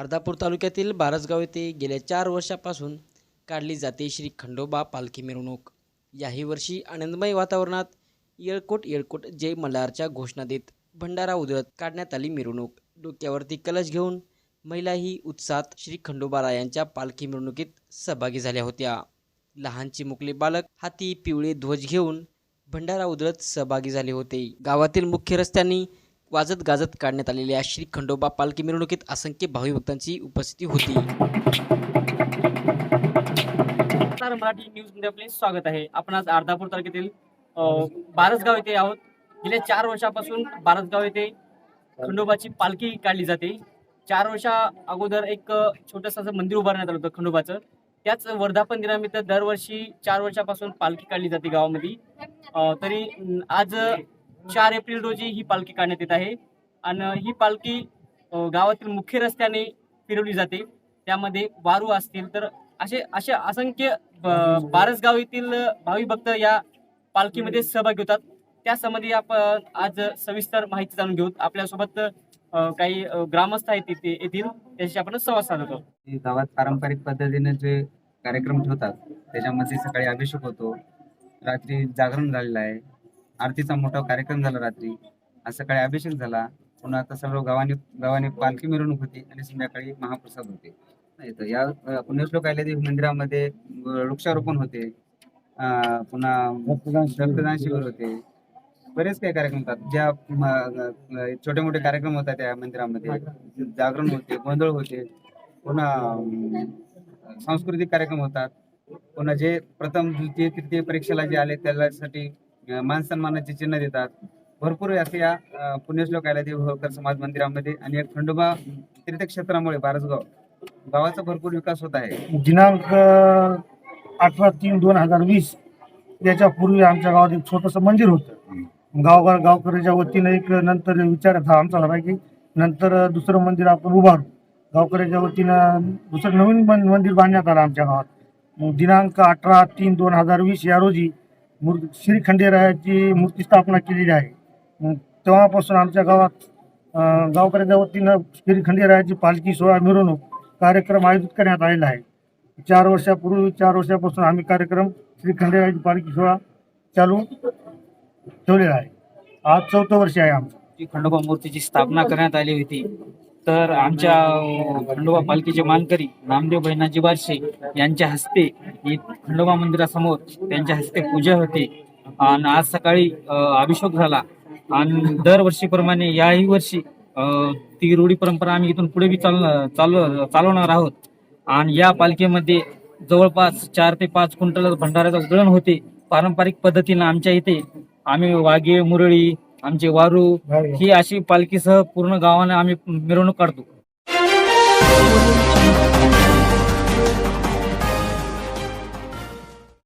अर्धापूर तालुक्यातील बारसगाव येथे गेल्या चार वर्षापासून काढली जाते श्री खंडोबा पालखी मिरवणूक. याही वर्षी आनंदमय वातावरणात येळकोट येळकोट जय मल्हारच्या घोषणा देत भंडारा उधळत काढण्यात आली मिरवणूक. डोक्यावरती कलश घेऊन महिलाही उत्साहात श्री खंडोबारायांच्या पालखी मिरवणुकीत सहभागी झाल्या होत्या. लहान मुकले बालक हाती पिवळे ध्वज घेऊन भंडारा उधळत सहभागी झाले होते. गावातील मुख्य रस्त्यांनी वाजत गाजत काढण्यात आलेल्या श्री खंडोबा पालखी मिरवणुकीत असंख्य भावी भक्तांची उपस्थिती होती. मराठी न्यूजमध्ये आपले स्वागत आहे. आपण आज अर्धापूर तालुक्यातील बारसगाव येथे आहोत. गेल्या चार वर्षापासून बारसगाव येथे खंडोबाची पालखी काढली जाते. चार वर्षा अगोदर एक छोटस असं मंदिर उभारण्यात आलं होतं खंडोबाचं. त्याच वर्धापन दिनानिमित्त दरवर्षी चार वर्षापासून पालखी काढली जाते गावामध्ये. तरी आज चार एप्रिल रोजी ही पालखी काढण्यात येत आहे. आणि ही पालखी गावातील मुख्य रस्त्याने फिरवली जाते. त्यामध्ये वारू असतील तर असे असे असंख्य बारसगाव येथील भावी भक्त या पालखीमध्ये सहभागी होतात. त्या संबंधी आपण आज सविस्तर माहिती जाणून घेऊ आपल्यासोबत काही ग्रामस्थ आहेत तिथे येथील त्याच्याशी आपण संवाद साधतो. गावात पारंपरिक पद्धतीने जे कार्यक्रम ठेवतात त्याच्यामध्ये सकाळी अभिषेक होतो. रात्री जागरण झालेलं आहे. आरतीचा मोठा कार्यक्रम झाला रात्री. आज सकाळी अभिषेक झाला. पुन्हा आता सर्व गावाने गावाने पालखी मिरवणूक होती आणि संध्याकाळी महाप्रसाद होते. या अ, पुण्यश्लोक ते मंदिरामध्ये वृक्षारोपण होते. पुन्हा रक्तदान शिबिर होते. बरेच काही कार्यक्रम होतात. ज्या छोटे मोठे कार्यक्रम होतात त्या मंदिरामध्ये. जागरण होते गोंधळ होते. पुन्हा सांस्कृतिक कार्यक्रम होतात. पुन्हा जे प्रथम द्वितीय तृतीय परीक्षेला जे आले त्यासाठी मान सन्मानाचे चिन्ह देतात. भरपूर असे या पुण्यश्लोक देव होळकर समाज मंदिरामध्ये आणि या खंडोबा तीर्थक्षेत्रामुळे बारसगाव गावाचा भरपूर विकास होत आहे. दिनांक अठरा तीन दोन हजार वीस याच्यापूर्वी आमच्या गावात एक छोटंसं मंदिर होतं. गावगाव गावकऱ्याच्या वतीनं एक नंतर विचार आमचा झाला की नंतर दुसरं मंदिर आपण उभारू गावकऱ्याच्या वतीनं दुसरं नवीन मंदिर बांधण्यात आलं आमच्या गावात. दिनांक अठरा तीन दोन हजार वीस या रोजी मूर श्री खंडेरायाची मूर्ती स्थापना केलेली आहे. तेव्हापासून आमच्या गावात गावकऱ्यांच्या वतीनं श्री खंडेरायाची पालखी सोहळा मिरवणूक कार्यक्रम आयोजित करण्यात आलेला आहे. चार वर्षापूर्वी चार वर्षापासून आम्ही कार्यक्रम श्री खंडेरायाची पालखी सोहळा चालू ठेवलेला आहे. आज चौथं वर्ष आहे आमचं. खंडोबा मूर्तीची स्थापना करण्यात आली होती. तर आमच्या खंडोबा पालखीचे मानकरी नामदेव बहिणाजी बारशे यांच्या हस्ते खंडोबा मंदिरासमोर त्यांच्या हस्ते पूजा होते. आणि आज सकाळी अभिषेक झाला. आणि दरवर्षीप्रमाणे याही वर्षी अं, ती रूढी परंपरा आम्ही इथून पुढे बी चाल चाल चालवणार आहोत. आणि या पालखीमध्ये जवळपास चार ते पाच क्विंटल भंडाऱ्याचं उधळण होते. पारंपरिक पद्धतीनं आमच्या इथे आम्ही वाघे मुरळी आमचे वारू ही अशी पालखीसह पूर्ण गावाने आम्ही मिरवणूक काढतो.